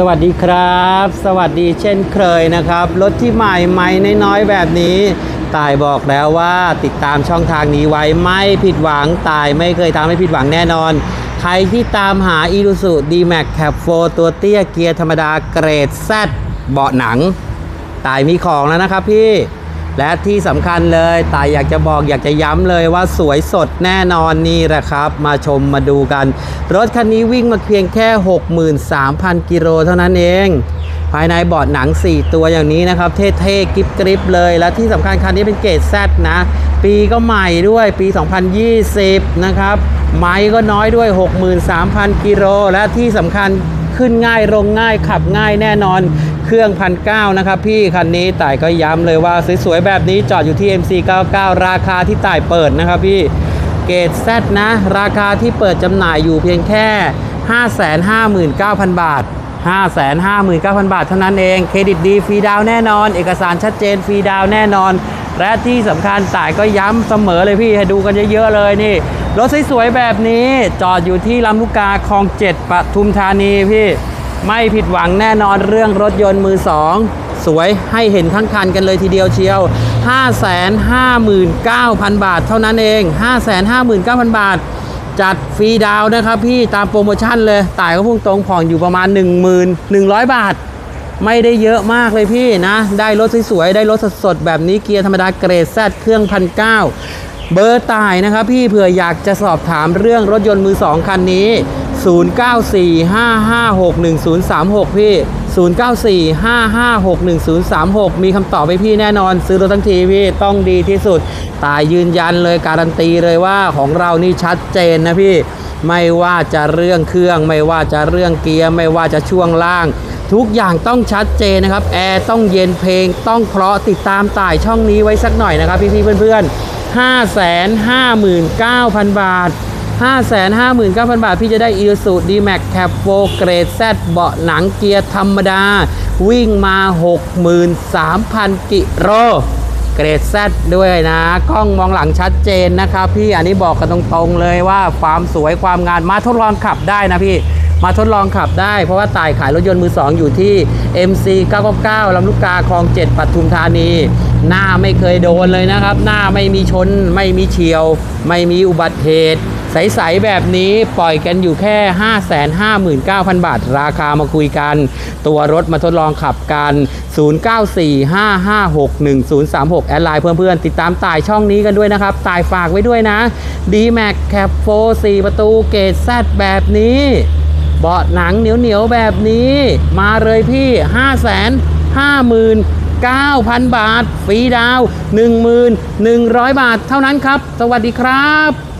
สวัสดีครับ สวัสดีเช่นเคยนะครับ รถที่ใหม่ใหม่น้อยๆแบบนี้ ตายบอกแล้วว่าติดตามช่องทางนี้ไว้ไม่ผิดหวังตายไม่เคยทำให้ผิดหวังแน่นอน ใครที่ตามหา i r u s u D-Max Cab 4ตัวเตี้ยเกียร์ธรรมดาเกรดแซดเบาะหนัง ตายมีของแล้วนะครับพี่ และที่สำคัญเลยตายอยากจะบอกอยากจะย้ำเลยว่าสวยสดแน่นอนนี่แหละครับ มาชมมาดูกัน รถคันนี้วิ่งมาเพียงแค่ 63,000 กิโลเท่านั้นเอง ภายในเบาะหนัง 4 ตัวอย่างนี้นะครับ เท่ๆกริบกริบๆเลย และที่สำคัญคันนี้เป็นเกรดนะ ปีก็ใหม่ด้วยปี 2020 นะครับ ไม้ก็น้อยด้วย 63,000 กิโลและที่สำคัญ ขึ้นง่ายลงง่ายขับง่ายแน่นอน เครื่องพันเนะครับพี่คันนี้ต่ายก็ย้ำเลยว่าสวยๆแบบนี้จอดอยู่ที่ MC99 ราคาที่ต่ายเปิดนะครับพี่เกรด Z นะ ราคาที่เปิดจำหน่ายอยู่เพียงแค่ 559,000 บาท 559,000 บาทเท่านั้นเอง เครดิตดีฟรีดาวแน่นอน เอกสารชัดเจนฟรีดาวแน่นอน และที่สำคัญต่ายก็ย้ำเสมอเลยพี่ให้ดูกันเยอะๆเลยนี่ รถสวยๆแบบนี้จอดอยู่ที่ลำลูกกาคลองเจ็ดปทุมธานีพี่ไม่ผิดหวังแน่นอนเรื่องรถยนต์มือสองสวยให้เห็นทั้งคันกันเลยทีเดียวเชียว 559,000 บาทเท่านั้นเอง 559,000 บาท จัดฟรีดาวนะครับพี่ตามโปรโมชั่นเลย ต่ายก็พุ่งตรงผ่อนอยู่ประมาณ 1,100 บาท ไม่ได้เยอะมากเลยพี่นะ ได้รถสวยๆ ได้รถสดๆ แบบนี้เกียร์ธรรมดาเกรดแซดเครื่องพันเเบอร์ตายนะครับพี่เผื่ออยากจะสอบถามเรื่องรถยนต์มือสองคันนี้ 0945561036 พี่ 0945561036 มีคำตอบให้พี่แน่นอน ซื้อรถทั้งทีพี่ต้องดีที่สุด ตายยืนยันเลยการันตีเลยว่าของเรานี่ชัดเจนนะพี่ ไม่ว่าจะเรื่องเครื่อง ไม่ว่าจะเรื่องเกียร์ ไม่ว่าจะช่วงล่าง ทุกอย่างต้องชัดเจนนะครับ แอร์ต้องเย็นเพลงต้องเพราะติดตามต่ายช่องนี้ไว้สักหน่อยนะครับ พี่ๆเพื่อนๆ 559,000 บาท 559,000 บาท พี่จะได้ i s u D-Max Cab 4เกรด Z เบาะหนังเกียร์ธรรมดา วิ่งมา 63,000 กิโลเกรด Z ด้วยนะ กล้องมองหลังชัดเจนนะครับ พี่อันนี้บอกกันตรงๆเลยว่าความสวยความงานมาทดลองขับได้นะพี่ มาทดลองขับได้ เพราะว่าตายขายรถยนต์มือ2อยู่ที่ MC 999ลำลูกกาคลอง 7ปทุมธานี หน้าไม่เคยโดนเลยนะครับ หน้าไม่มีชน ไม่มีเฉียว ไม่มีอุบัติเหตุใส ๆ แบบนี้ปล่อยกันอยู่แค่ 559,000 บาท ราคามาคุยกัน ตัวรถมาทดลองขับกัน 0945561036 แอดไลน์เพื่อนๆ ติดตามตายช่องนี้กันด้วยนะครับ ตายฝากไว้ด้วยนะ D-Max Cab 4 4 ประตูเกรด Z แบบนี้ บาะหนังเหนียวๆแบบนี้ มาเลยพี่ 5 5 5 9,000 บาท ฟรีดาว1,100 บาทเท่านั้นครับ สวัสดีครับ